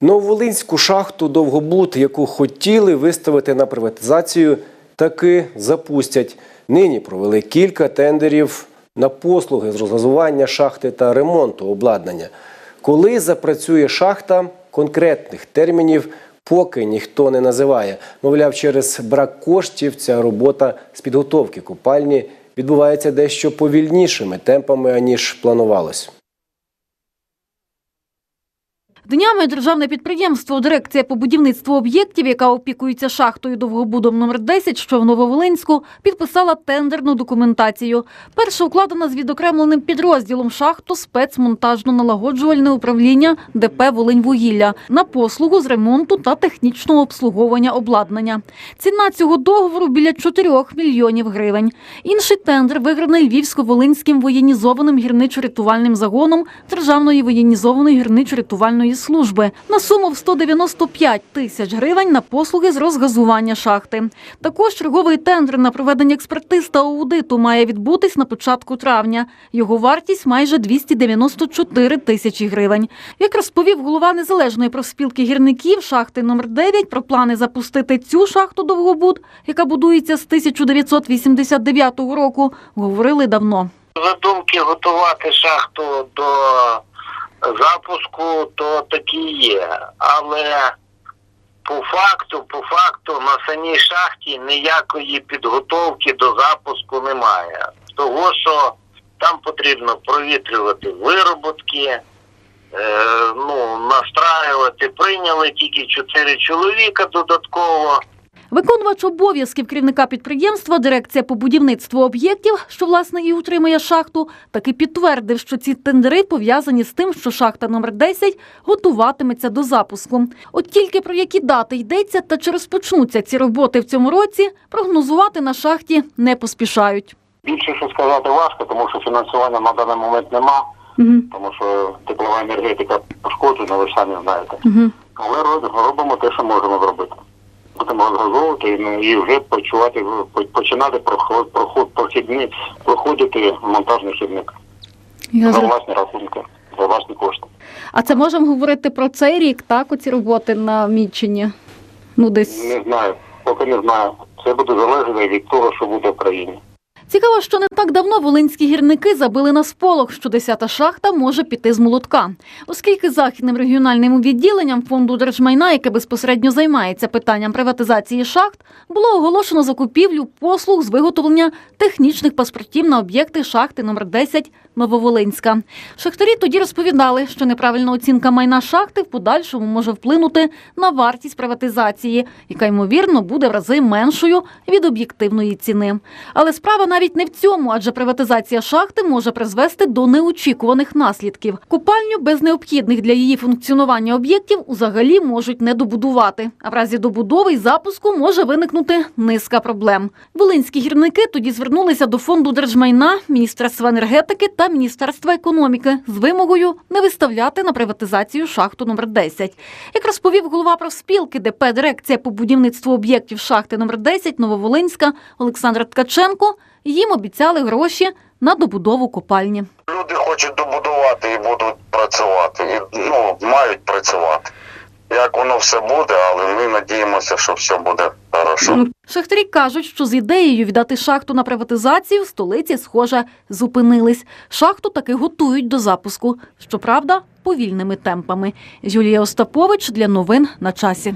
Нововолинську шахту Довгобуд, яку хотіли виставити на приватизацію, таки запустять. Нині провели кілька тендерів на послуги з розгазування шахти та ремонту обладнання. Коли запрацює шахта, конкретних термінів поки ніхто не називає. Мовляв, через брак коштів ця робота з підготовки купальні відбувається дещо повільнішими темпами, аніж планувалось. Днями державне підприємство Дирекція по будівництву об'єктів, яка опікується шахтою довгобудом номер 10, що в Нововолинську, підписала тендерну документацію. Перша укладена з відокремленим підрозділом шахту спецмонтажно-налагоджувальне управління ДП «Волиньвугілля» на послугу з ремонту та технічного обслуговування обладнання. Ціна цього договору біля 4 мільйонів гривень. Інший тендер виграний Львівсько-Волинським воєнізованим гірничо-рятувальним загоном Державної воєнізованої гірничо-рятувальної служби на суму в 195 тисяч гривень на послуги з розгазування шахти. Також черговий тендер на проведення експертиз та аудиту має відбутись на початку травня. Його вартість майже 294 тисячі гривень. Як розповів голова незалежної профспілки гірників шахти номер 9 про плани запустити цю шахту Довгобуд, яка будується з 1989 року, говорили давно. задумки готувати шахту до запуску, то такі є. Але по факту, по факту на самій шахті ніякої підготовки до запуску немає. Того, що там потрібно провітрювати вироботки, е, ну, настраювати. Прийняли тільки чотири чоловіка додатково. Виконувач обов'язків керівника підприємства, дирекція по будівництву об'єктів, що власне і утримує шахту, таки підтвердив, що ці тендери пов'язані з тим, що шахта номер 10 готуватиметься до запуску. От тільки про які дати йдеться та чи розпочнуться ці роботи в цьому році, прогнозувати на шахті не поспішають. Більше що сказати важко, тому що фінансування на даний момент нема, тому що теплова енергетика пошкоджена, ви ж самі знаєте. Але роб- робимо те, що можемо зробити. Будемо розгазовувати і, ну, і вже почувати по- починати проход, проход прохідні, проходити монтажний хідник за власні рахунки, за власні кошти. А це можемо говорити про цей рік, так? Оці роботи на Мічині? Ну, десь Не знаю, поки не знаю. Це буде залежати від того, що буде в країні. Цікаво, що не так давно волинські гірники забили на сполох, що 10-та шахта може піти з молотка. Оскільки західним регіональним відділенням фонду держмайна, яке безпосередньо займається питанням приватизації шахт, було оголошено закупівлю послуг з виготовлення технічних паспортів на об'єкти шахти номер 10 Нововолинська. Шахтарі тоді розповідали, що неправильна оцінка майна шахти в подальшому може вплинути на вартість приватизації, яка ймовірно буде в рази меншою від об'єктивної ціни. Але справа навіть не в цьому, адже приватизація шахти може призвести до неочікуваних наслідків. Купальню без необхідних для її функціонування об'єктів взагалі можуть не добудувати. А в разі добудови й запуску може виникнути низка проблем. Волинські гірники тоді звернулися до фонду держмайна, міністерства енергетики та міністерства економіки з вимогою не виставляти на приватизацію шахту номер 10. Як розповів голова профспілки ДП дирекція по будівництву об'єктів шахти номер 10 Нововолинська Олександр Ткаченко, їм обіцяли гроші на добудову копальні. Люди хочуть добудувати і будуть працювати, і ну мають працювати. Як воно все буде, але ми надіємося, що все буде хорошо. Шахтарі кажуть, що з ідеєю віддати шахту на приватизацію в столиці, схоже, зупинились. Шахту таки готують до запуску. Щоправда, повільними темпами. Юлія Остапович для новин на часі.